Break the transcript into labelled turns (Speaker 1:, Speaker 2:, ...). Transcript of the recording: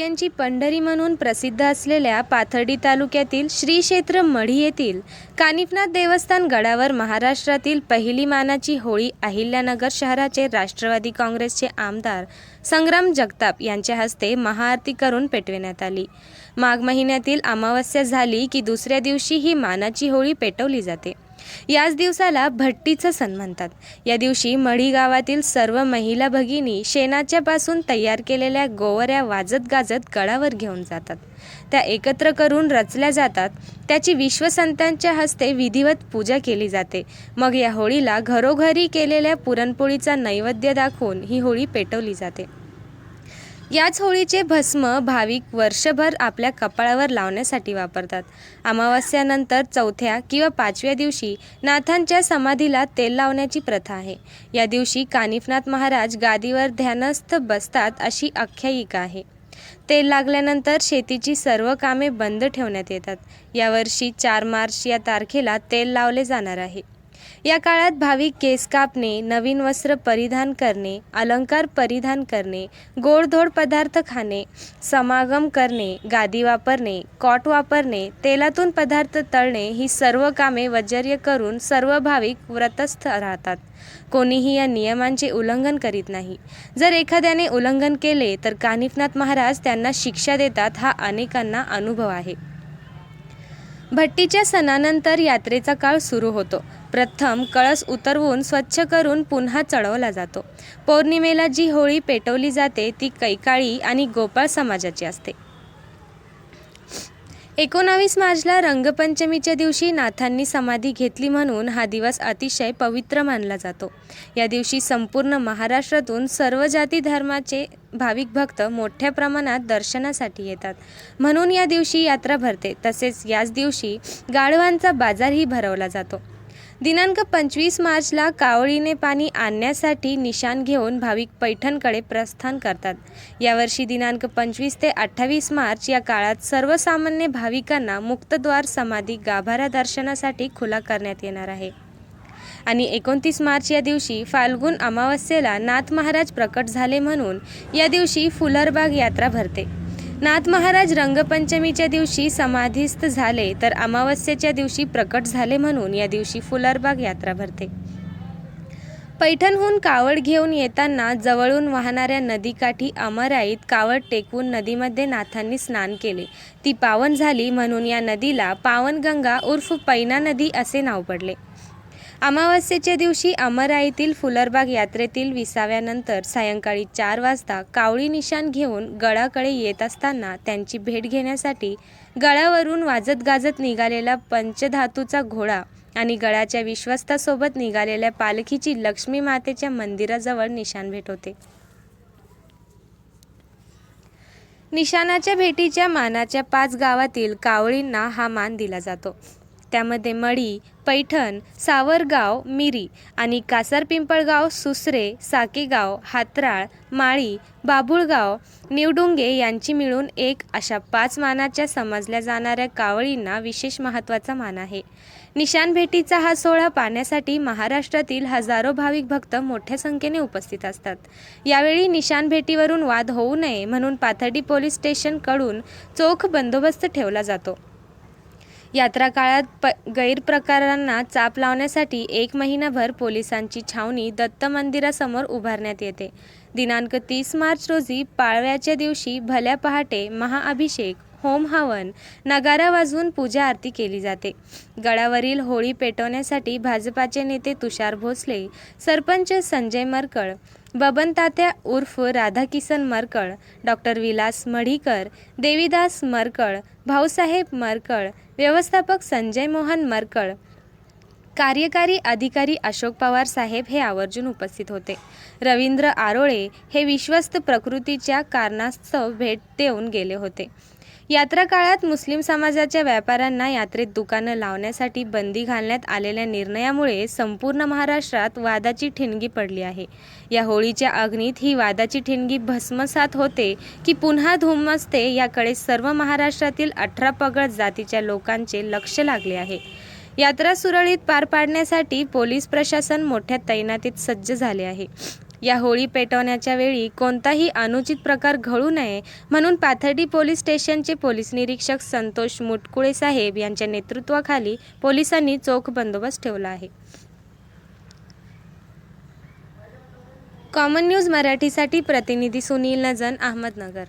Speaker 1: वारकऱ्यांची पंढरी म्हणून प्रसिद्ध असलेल्या पाथर्डी तालुक्यातील श्री क्षेत्र मढी येथील कानिफनाथ देवस्थान गडावर महाराष्ट्रातील पहिली मानाची होळी अहिल्यानगर शहराचे राष्ट्रवादी काँग्रेसचे आमदार संग्राम जगताप यांच्या हस्ते महाआरती करून पेटविण्यात आली. माघ महिन्यातील अमावस्या झाली की दुसऱ्या दिवशी ही मानाची होळी पेटवली जाते. याच दिवसाला भट्टीचं सण म्हणतात. या दिवशी मढी गावातील सर्व महिला भगिनी शेणाच्या पासून तयार केलेल्या गोवऱ्या वाजत गाजत गडावर घेऊन जातात. त्या एकत्र करून रचल्या जातात. त्याची विश्वसंतांच्या हस्ते विधिवत पूजा केली जाते. मग या होळीला घरोघरी केलेल्या पुरणपोळीचा नैवेद्य दाखवून ही होळी पेटवली जाते. याच होळीचे भस्म भाविक वर्षभर आपल्या कपाळावर लावण्यासाठी वापरतात. अमावस्यानंतर चौथ्या किंवा पाचव्या दिवशी नाथांच्या समाधीला तेल लावण्याची प्रथा आहे. या दिवशी कानिफनाथ महाराज गादीवर ध्यानस्थ बसतात अशी आख्यायिका आहे. तेल लागल्यानंतर शेतीची सर्व कामे बंद ठेवण्यात येतात. यावर्षी चार मार्च या तारखेला तेल लावले जाणार आहे. या काळात भाविक केस कापणे नवीन वस्त्र परिधान करणे अलंकार परिधान करणे गोडधोड पदार्थ खाणे समागम करणे गादी वापरणे कॉट वापरणे तेलातून पदार्थ तळणे ही सर्व कामे वजर्य करून सर्व भाविक व्रतस्थ राहतात. कोणीही या नियमांचे उल्लंघन करीत नाही. जर एखाद्याने उल्लंघन केले तर कानिफनाथ महाराज त्यांना शिक्षा देतात हा अनेकांना अनुभव आहे. भट्टीच्या सणानंतर यात्रेचा काळ सुरू होतो. प्रथम कळस उतरवून स्वच्छ करून पुन्हा चढवला जातो. पौर्णिमेला जी होळी पेटवली जाते ती कैकाळी आणि गोपाळ समाजाची असते. एकोणावीस मार्चला रंगपंचमीच्या दिवशी नाथांनी समाधी घेतली म्हणून हा दिवस अतिशय पवित्र मानला जातो. या दिवशी संपूर्ण महाराष्ट्रातून सर्व जाती धर्माचे भाविक भक्त मोठ्या प्रमाणात दर्शनासाठी येतात. म्हणून या दिवशी यात्रा भरते. तसेच याच दिवशी गाढवांचा बाजारही भरवला जातो. दिनांक पंचवीस मार्चला कावळीने पाणी आणण्यासाठी निशाण घेऊन भाविक पैठणकडे प्रस्थान करतात. यावर्षी दिनांक पंचवीस ते अठ्ठावीस मार्च या काळात सर्वसामान्य भाविकांना मुक्तद्वार समाधी गाभारा दर्शनासाठी खुला करण्यात येणार आहे. आणि एकोणतीस मार्च या दिवशी फाल्गुन अमावस्येला नाथ महाराज प्रकट झाले म्हणून या दिवशी फुलरबाग यात्रा भरते. नाथ महाराज रंगपंचमीच्या दिवशी समाधीस्थ झाले तर अमावस्येच्या दिवशी प्रकट झाले म्हणून या दिवशी फुलारबाग यात्रा भरते. पैठणहून कावड घेऊन येताना जवळून वाहणाऱ्या नदीकाठी अमराईत कावड टेकवून नदीमध्ये नाथांनी स्नान केले. ती पावन झाली म्हणून या नदीला पावनगंगा उर्फ पैना नदी असे नाव पडले. अमावस्येच्या दिवशी अमराईतील फुलरबाग यात्रेतील विसाव्यानंतर सायंकाळी चार वाजता कावळी निशाण घेऊन गडाकडे येत असताना त्यांची भेट घेण्यासाठी गळावरून वाजत गाजत निघालेला पंचधातूचा घोडा आणि गडाच्या विश्वस्तासोबत निघालेल्या पालखीची लक्ष्मी मातेच्या मंदिराजवळ निशाण भेट होते. निशाणाच्या भेटीच्या मानाच्या पाच गावातील कावळींना हा मान दिला जातो. त्यामध्ये मळी पैठण सावरगाव मिरी आणि कासारपिंपळगाव सुसरे साकेगाव हातराळ माळी बाभुळगाव निवडुंगे यांची मिळून एक अशा पाच मानाच्या समजल्या जाणाऱ्या कावळींना विशेष महत्त्वाचा मान आहे. निशाण भेटीचा हा सोहळा पाहण्यासाठी महाराष्ट्रातील हजारो भाविक भक्त मोठ्या संख्येने उपस्थित असतात. यावेळी निशाण भेटीवरून वाद होऊ नये म्हणून पाथर्डी पोलीस स्टेशनकडून चोख बंदोबस्त ठेवला जातो. यात्रा काळात प गैरप्रकारांना चाप लावण्यासाठी एक महिनाभर पोलिसांची छावणी दत्त मंदिरासमोर उभारण्यात येते. दिनांक तीस मार्च रोजी पाळव्याच्या दिवशी भल्या पहाटे महाअभिषेक होम हवन नगारा वाजवून पूजा आरती केली जाते. गडावरील होळी पेटवण्यासाठी भाजपाचे नेते तुषार भोसले सरपंच संजय मरकळ बबनतात्या उर्फ राधाकिसन मरकळ डॉक्टर विलास मढीकर देवीदास मरकळ भाऊसाहेब मरकळ व्यवस्थापक संजय मोहन मरकळ कार्यकारी अधिकारी अशोक पवार साहेब हे आवर्जून उपस्थित होते. रवींद्र आरोळे हे विश्वस्त प्रकृतीच्या कारणास्तव भेट देऊन गेले होते. यात्रा काळात मुस्लिम समाजाच्या व्यापाऱ्यांना यात्रेत दुकानं लावण्यासाठी बंदी घालण्यात आलेल्या निर्णयामुळे संपूर्ण महाराष्ट्रात वादाची ठिणगी पडली आहे. या होळीच्या अग्नीत ही वादाची ठिणगी भस्मसात होते की पुन्हा धुमसते याकडे सर्व महाराष्ट्रातील अठरा पगड जातीच्या लोकांचे लक्ष लागले आहे. यात्रा सुरळीत पार पाडण्यासाठी पोलीस प्रशासन मोठ्या तैनातीत सज्ज झाले आहे. या होळी पेटवण्याच्या वेळी कोणताही अनुचित प्रकार घडू नये म्हणून पाथर्डी पोलीस स्टेशनचे पोलीस निरीक्षक संतोष मुटकुळे साहेब यांच्या नेतृत्वाखाली पोलिसांनी चोख बंदोबस्त ठेवला आहे. कॉमन न्यूज मराठीसाठी प्रतिनिधी सुनील नजन अहमदनगर.